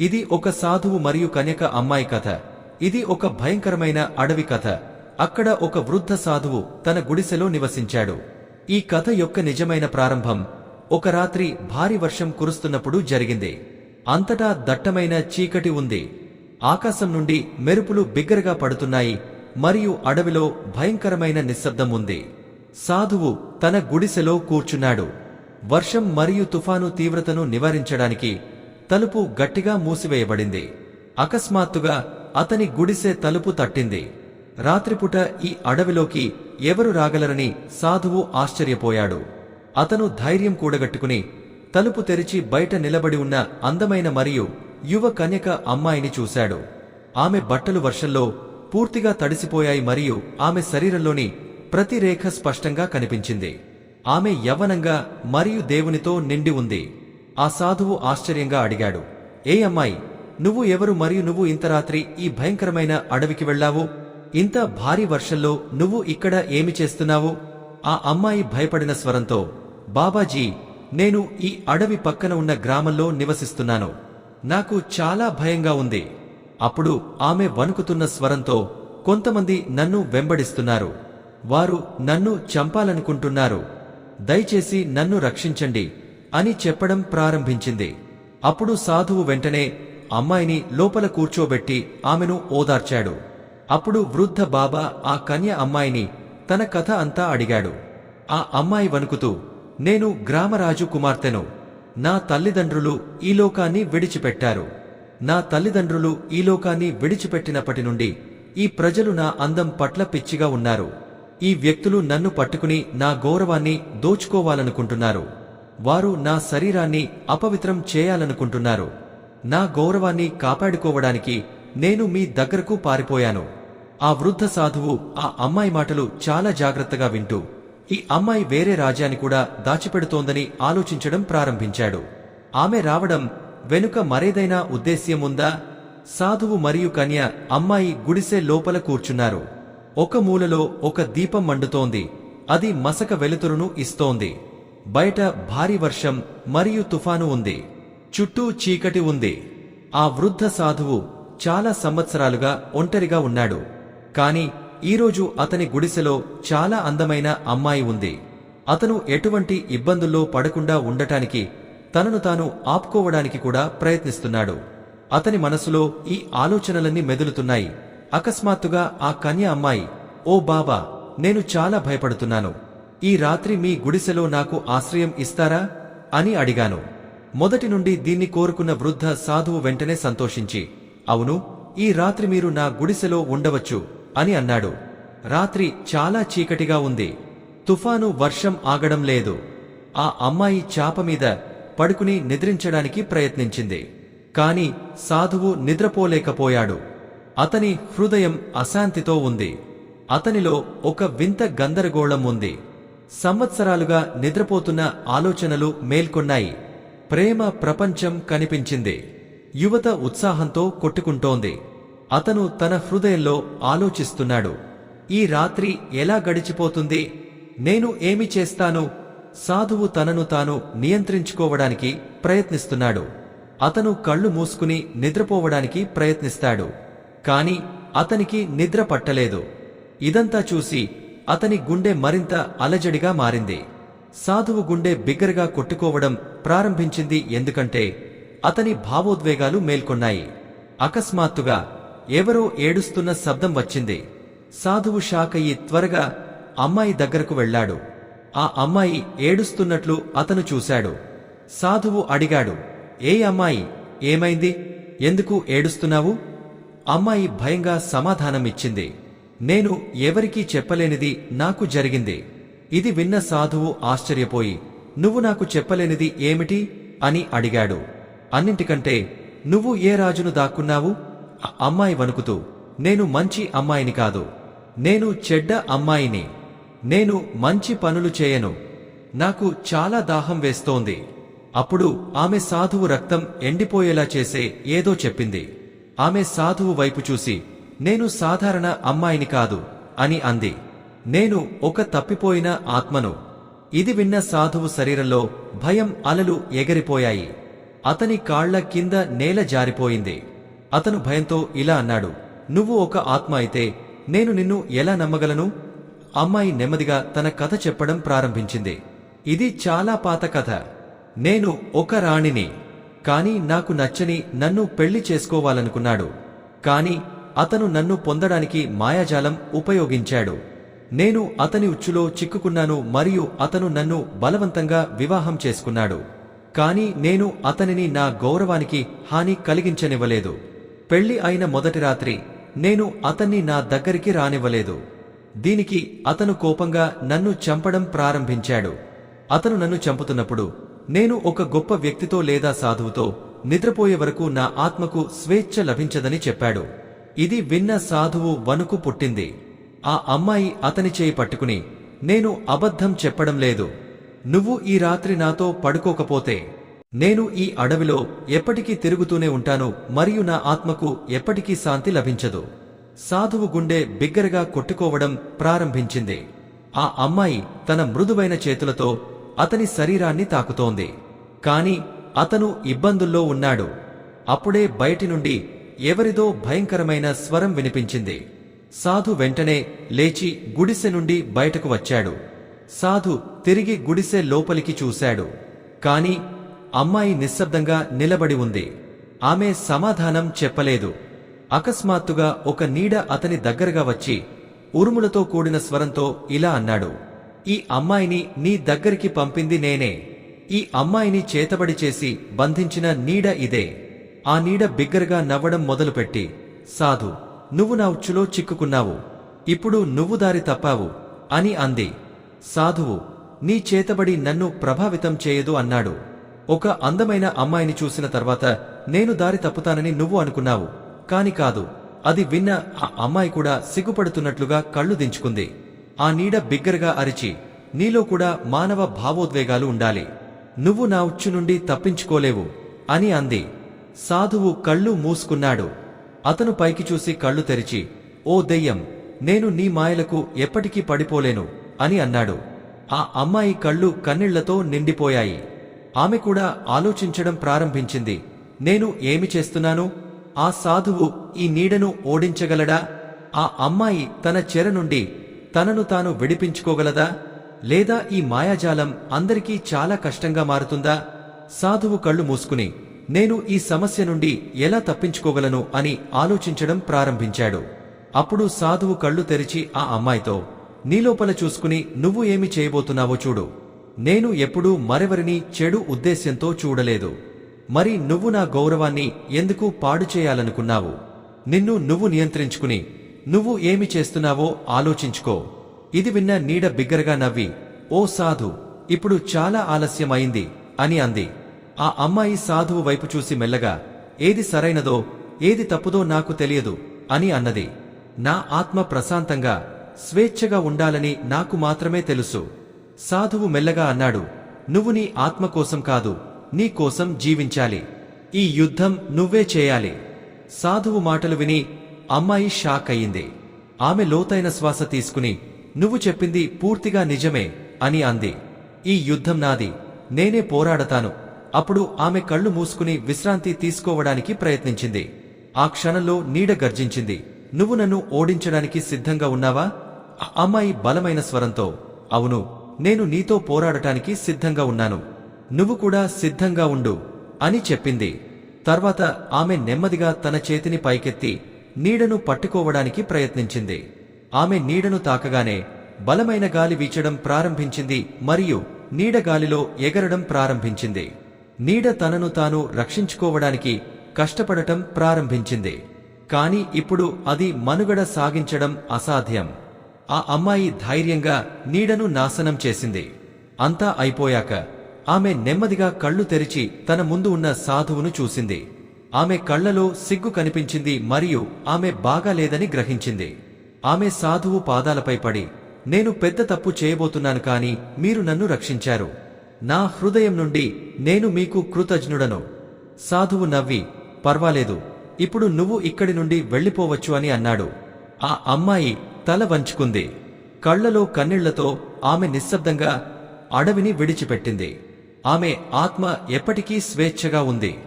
ఇది ఒక సాధువు మరియు కన్యక అమ్మాయి కథ. ఇది ఒక భయంకరమైన అడవి కథ. అక్కడ ఒక వృద్ధ సాధువు తన గుడిసెలో నివసించాడు. ఈ కథ యొక్క నిజమైన ప్రారంభం ఒక రాత్రి భారీ వర్షం కురుస్తున్నప్పుడు జరిగింది. అంతటా దట్టమైన చీకటి ఉంది. ఆకాశం నుండి మెరుపులు బిగ్గరగా పడుతున్నాయి మరియు అడవిలో భయంకరమైన నిశ్శబ్దం ఉంది. సాధువు తన గుడిసెలో కూర్చున్నాడు. వర్షం మరియు తుఫాను తీవ్రతను నివారించడానికి తలుపు గట్టిగా మూసివేయబడింది. అకస్మాత్తుగా అతని గుడిసె తలుపు తట్టింది. రాత్రిపూట ఈ అడవిలోకి ఎవరు రాగలరని సాధువు ఆశ్చర్యపోయాడు. అతను ధైర్యం కూడగట్టుకుని తలుపు తెరిచి బయట నిలబడి ఉన్న అందమైన మరియు యువ కన్యక అమ్మాయిని చూశాడు. ఆమె బట్టలు వర్షంలో పూర్తిగా తడిసిపోయాయి మరియు ఆమె శరీరంలోని ప్రతి రేఖ స్పష్టంగా కనిపించింది. ఆమె యవ్వనంగా మరియు దేవునితో నిండి ఉంది. ఆ సాధువు ఆశ్చర్యంగా అడిగాడు ఏ అమ్మాయి నువ్వు ఎవరు మరియు నువ్వు ఇంత రాత్రి ఈ భయంకరమైన అడవికి వెళ్ళావు? ఇంత భారీ వర్షంలో నువ్వు ఇక్కడ ఏమి చేస్తున్నావు? ఆ అమ్మాయి భయపడిన స్వరంతో బాబాజీ నేను ఈ అడవి పక్కన ఉన్న గ్రామంలో నివసిస్తున్నాను. నాకు చాలా భయంగా ఉంది. అప్పుడు ఆమె వణుకుతున్న స్వరంతో కొంతమంది నన్ను వెంబడిస్తున్నారు. వారు నన్ను చంపాలనుకుంటున్నారు. దయచేసి నన్ను రక్షించండి. అని చెప్పడం ప్రారంభించింది. అప్పుడు సాధువు వెంటనే అమ్మాయిని లోపల కూర్చోబెట్టి ఆమెను ఓదార్చాడు. అప్పుడు వృద్ధ బాబా ఆ కన్య అమ్మాయిని తన కథ అంతా అడిగాడు. ఆ అమ్మాయి వణుకుతూ నేను గ్రామరాజు కుమార్తెను. నా తల్లిదండ్రులు ఈ లోకాన్ని విడిచిపెట్టారు. నా తల్లిదండ్రులు ఈ లోకాన్ని విడిచిపెట్టినప్పటి నుండి ఈ ప్రజలు నా అందం పట్ల పిచ్చిగా ఉన్నారు. ఈ వ్యక్తులు నన్ను పట్టుకుని నా గౌరవాన్ని దోచుకోవాలనుకుంటున్నారు. వారు నా శరీరాన్ని అపవిత్రం చేయాలనుకుంటున్నారు. నా గౌరవాన్ని కాపాడుకోవడానికి నేను మీ దగ్గరకు పారిపోయాను. ఆ వృద్ధ సాధువు ఆ అమ్మాయి మాటలు చాలా జాగ్రత్తగా వింటూ ఈ అమ్మాయి వేరే రాజ్యాన్ని కూడా దాచిపెడుతోందని ఆలోచించడం ప్రారంభించాడు. ఆమె రావడం వెనుక మరేదైనా ఉద్దేశ్యం ఉందా సాధువు మరియు కన్య అమ్మాయి గుడిసె లోపల కూర్చున్నారు. ఒక మూలలో ఒక దీపం మండుతోంది. అది మసక వెలుతురును ఇస్తోంది. బయట భారీ వర్షం మరియు తుఫాను ఉంది. చుట్టూ చీకటి ఉంది. ఆ వృద్ధ సాధువు చాలా సంవత్సరాలుగా ఒంటరిగా ఉన్నాడు. కాని ఈరోజు అతని గుడిసెలో చాలా అందమైన అమ్మాయి ఉంది. అతను ఎటువంటి ఇబ్బందుల్లో పడకుండా ఉండటానికి తనను తాను ఆపుకోవడానికి కూడా ప్రయత్నిస్తున్నాడు. అతని మనసులో ఈ ఆలోచనలన్నీ మెదులుతున్నాయి. అకస్మాత్తుగా ఆ కన్య అమ్మాయి ఓ బాబా నేను చాలా భయపడుతున్నాను. ఈ రాత్రి మీ గుడిసెలో నాకు ఆశ్రయం ఇస్తారా? అని అడిగాను. మొదటి నుండి దీన్ని కోరుకున్న వృద్ధ సాధువు వెంటనే సంతోషించి అవును ఈ రాత్రి మీరు నా గుడిసెలో ఉండవచ్చు అని అన్నాడు. రాత్రి చాలా చీకటిగా ఉంది. తుఫాను వర్షం ఆగడం లేదు. ఆ అమ్మాయి చాప మీద పడుకుని నిద్రించడానికి ప్రయత్నించింది. కాని సాధువు నిద్రపోలేకపోయాడు. అతని హృదయం అశాంతితో ఉంది. అతనిలో ఒక వింత గందరగోళం ఉంది. సంవత్సరాలుగా నిద్రపోతున్న ఆలోచనలు మేల్కొన్నాయి. ప్రేమ ప్రపంచం కనిపించింది. యువత ఉత్సాహంతో కొట్టుకుంటోంది. అతను తన హృదయంలో ఆలోచిస్తున్నాడు. ఈ రాత్రి ఎలా గడిచిపోతుంది? నేను ఏమి చేస్తాను? సాధువు తనను తాను నియంత్రించుకోవడానికి ప్రయత్నిస్తున్నాడు. అతను కళ్ళు మూసుకుని నిద్రపోవడానికి ప్రయత్నిస్తాడు. కాని అతనికి నిద్ర పట్టలేదు. ఇదంతా చూసి అతని గుండె మరింత అలజడిగా మారింది. సాధువు గుండె బిగ్గరగా కొట్టుకోవడం ప్రారంభించింది ఎందుకంటే అతని భావోద్వేగాలు మేల్కొన్నాయి. అకస్మాత్తుగా ఎవరో ఏడుస్తున్న శబ్దం వచ్చింది. సాధువు షాకయ్యి త్వరగా అమ్మాయి దగ్గరకు వెళ్ళాడు. ఆ అమ్మాయి ఏడుస్తున్నట్లు అతను చూశాడు. సాధువు అడిగాడు ఏ అమ్మాయి? ఏమైంది? ఎందుకు ఏడుస్తున్నావు? అమ్మాయి భయంగా సమాధానమిచ్చింది. నేను ఎవరికీ చెప్పలేనిది నాకు జరిగింది. ఇది విన్న సాధువు ఆశ్చర్యపోయి నువ్వు నాకు చెప్పలేనిది ఏమిటి? అని అడిగాడు. అన్నింటికంటే నువ్వు ఏ రాజును దాక్కున్నావు? అమ్మాయి వణుకుతూ నేను మంచి అమ్మాయిని కాదు. నేను చెడ్డ అమ్మాయిని. నేను మంచి పనులు చేయను. నాకు చాలా దాహం వేస్తోంది. అప్పుడు ఆమె సాధువు రక్తం ఎండిపోయేలా చేసే ఏదో చెప్పింది. ఆమె సాధువు వైపు చూసి నేను సాధారణ అమ్మాయిని కాదు అని అంది. నేను ఒక తప్పిపోయిన ఆత్మను. ఇది విన్న సాధువు శరీరంలో భయం అలలు ఎగరిపోయాయి. అతని కాళ్ళ కింద నేల జారిపోయింది. అతను భయంతో ఇలా అన్నాడు నువ్వు ఒక ఆత్మ అయితే నేను నిన్ను ఎలా నమ్మగలను? అమ్మాయి నెమ్మదిగా తన కథ చెప్పడం ప్రారంభించింది. ఇది చాలా పాత కథ. నేను ఒక రాణిని. కాని నాకు నచ్చని నన్ను పెళ్ళి చేసుకోవాలనుకున్నాడు. కాని అతను నన్ను పొందడానికి మాయాజాలం ఉపయోగించాడు. నేను అతని ఉచ్చులో చిక్కుకున్నాను మరియు అతను నన్ను బలవంతంగా వివాహం చేసుకున్నాడు. కాని నేను అతనిని నా గౌరవానికి హాని కలిగించనివ్వలేదు. పెళ్ళి అయిన మొదటి రాత్రి నేను అతన్ని నా దగ్గరికి రానివ్వలేదు. దీనికి అతను కోపంగా నన్ను చంపడం ప్రారంభించాడు. అతను నన్ను చంపుతున్నప్పుడు నేను ఒక గొప్ప వ్యక్తితో లేదా సాధువుతో నిద్రపోయే వరకు నా ఆత్మకు స్వేచ్ఛ లభించదని చెప్పాడు. ఇది విన్న సాధువు వణుకు పుట్టింది. ఆ అమ్మాయి అతని చేయి పట్టుకుని నేను అబద్ధం చెప్పడం లేదు. నువ్వు ఈ రాత్రి నాతో పడుకోకపోతే నేను ఈ అడవిలో ఎప్పటికీ తిరుగుతూనే ఉంటాను మరియు నా ఆత్మకు ఎప్పటికీ శాంతి లభించదు. సాధువు గుండె బిగ్గరగా కొట్టుకోవడం ప్రారంభించింది. ఆ అమ్మాయి తన మృదువైన చేతులతో అతని శరీరాన్ని తాకుతోంది. కాని అతను ఇబ్బందుల్లో ఉన్నాడు. అప్పుడే బయటి నుండి ఎవరిదో భయంకరమైన స్వరం వినిపించింది. సాధు వెంటనే లేచి గుడిసె నుండి బయటకు వచ్చాడు. సాధు తిరిగి గుడిసె లోపలికి చూశాడు. కాని అమ్మాయి నిశ్శబ్దంగా నిలబడి ఉంది. ఆమె సమాధానం చెప్పలేదు. అకస్మాత్తుగా ఒక నీడ అతని దగ్గరగా వచ్చి ఉరుములతో కూడిన స్వరంతో ఇలా అన్నాడు. ఈ అమ్మాయిని నీ దగ్గరికి పంపింది నేనే. ఈ అమ్మాయిని చేతబడి చేసి బంధించిన నీడ ఇదే. ఆ నీడ బిగ్గరగా నవ్వడం మొదలుపెట్టి సాధు నువ్వు నా ఉచ్చులో చిక్కుకున్నావు. ఇప్పుడు నువ్వు దారి తప్పావు అని అంది. సాధువు నీ చేతబడి నన్ను ప్రభావితం చేయదు అన్నాడు. ఒక అందమైన అమ్మాయిని చూసిన తర్వాత నేను దారి తప్పుతానని నువ్వు అనుకున్నావు. కాని కాదు అది విన్న ఆ అమ్మాయి కూడా సిగ్గుపడుతున్నట్లుగా కళ్ళు దించుకుంది. ఆ నీడ బిగ్గరగా అరిచి నీలో కూడా మానవ భావోద్వేగాలు ఉండాలి. నువ్వు నా ఉచ్చు నుండి తప్పించుకోలేవు అని అంది. సాధువు కళ్ళు మూసుకున్నాడు. అతను పైకి చూసి కళ్ళు తెరిచి ఓ దెయ్యం నేను నీ మాయలకు ఎప్పటికీ పడిపోలేను అని అన్నాడు. ఆ అమ్మాయి కళ్ళు కన్నీళ్ళతో నిండిపోయాయి. ఆమె కూడా ఆలోచించడం ప్రారంభించింది. నేను ఏమి చేస్తున్నాను? ఆ సాధువు ఈ నీడను ఓడించగలడా? ఆ అమ్మాయి తన చెర నుండి తనను తాను విడిపించుకోగలదా? లేదా ఈ మాయాజాలం అందరికీ చాలా కష్టంగా మారుతుందా? సాధువు కళ్ళు మూసుకుని నేను ఈ సమస్య నుండి ఎలా తప్పించుకోగలను అని ఆలోచించడం ప్రారంభించాడు. అప్పుడు సాధువు కళ్ళు తెరిచి ఆ అమ్మాయితో నీలోపల చూసుకుని నువ్వు ఏమి చేయబోతున్నావో చూడు. నేను ఎప్పుడూ మరెవరిని చెడు ఉద్దేశ్యంతో చూడలేదు. మరి నువ్వు నా గౌరవాన్ని ఎందుకు పాడు చేయాలనుకున్నావు? నిన్ను నువ్వు నియంత్రించుకుని నువ్వు ఏమి చేస్తున్నావో ఆలోచించుకో ఇది విన్న నీడ బిగ్గరగా నవ్వి ఓ సాధు ఇప్పుడు చాలా ఆలస్యం అయింది అని అంది. ఆ అమ్మాయి సాధువు వైపు చూసి మెల్లగా ఏది సరైనదో ఏది తప్పుదో నాకు తెలియదు అని అన్నది. నా ఆత్మ ప్రశాంతంగా స్వేచ్ఛగా ఉండాలని నాకు మాత్రమే తెలుసు. సాధువు మెల్లగా అన్నాడు నువ్వు నీ ఆత్మ కోసం కాదు నీ కోసం జీవించాలి. ఈ యుద్ధం నువ్వే చేయాలి. సాధువు మాటలు విని అమ్మాయి షాక్ అయింది ఆమె లోతైన శ్వాస తీసుకుని నువ్వు చెప్పింది పూర్తిగా నిజమే అని అంది. ఈ యుద్ధం నాది నేనే పోరాడతాను. అప్పుడు ఆమె కళ్ళు మూసుకుని విశ్రాంతి తీసుకోవడానికి ప్రయత్నించింది. ఆ క్షణంలో నీడ గర్జించింది. నువ్వు నన్ను ఓడించడానికి సిద్ధంగా ఉన్నావా? అమ్మాయి బలమైన స్వరంతో అవును నేను నీతో పోరాడటానికి సిద్ధంగా ఉన్నాను. నువ్వు కూడా సిద్ధంగా ఉండు అని చెప్పింది. తర్వాత ఆమె నెమ్మదిగా తన చేతిని పైకెత్తి నీడను పట్టుకోవడానికి ప్రయత్నించింది. ఆమె నీడను తాకగానే బలమైన గాలి వీచడం ప్రారంభించింది మరియు నీడ గాలిలో ఎగరడం ప్రారంభించింది. నీడ తనను తాను రక్షించుకోవడానికి కష్టపడటం ప్రారంభించింది. కాని ఇప్పుడు అది మనుగడ సాగించడం అసాధ్యం. ఆ అమ్మాయి ధైర్యంగా నీడను నాశనం చేసింది. అంతా అయిపోయాక ఆమె నెమ్మదిగా కళ్ళు తెరిచి తన ముందు ఉన్న సాధువును చూసింది. ఆమె కళ్ళలో సిగ్గు కనిపించింది మరియు ఆమె బాగాలేదని గ్రహించింది. ఆమె సాధువు పాదాలపై పడి నేను పెద్ద తప్పు చేయబోతున్నాను కాని మీరు నన్ను రక్షించారు. నా హృదయం నుండి నేను మీకు కృతజ్ఞుడను. సాధువు నవ్వి పర్వాలేదు ఇప్పుడు నువ్వు ఇక్కడి నుండి వెళ్ళిపోవచ్చు అని అన్నాడు. ఆ అమ్మాయి తల వంచుకుంది. కళ్ళలో కన్నీళ్ళతో ఆమె నిశ్శబ్దంగా అడవిని విడిచిపెట్టింది. ఆమె ఆత్మ ఎప్పటికీ స్వేచ్ఛగా ఉంది.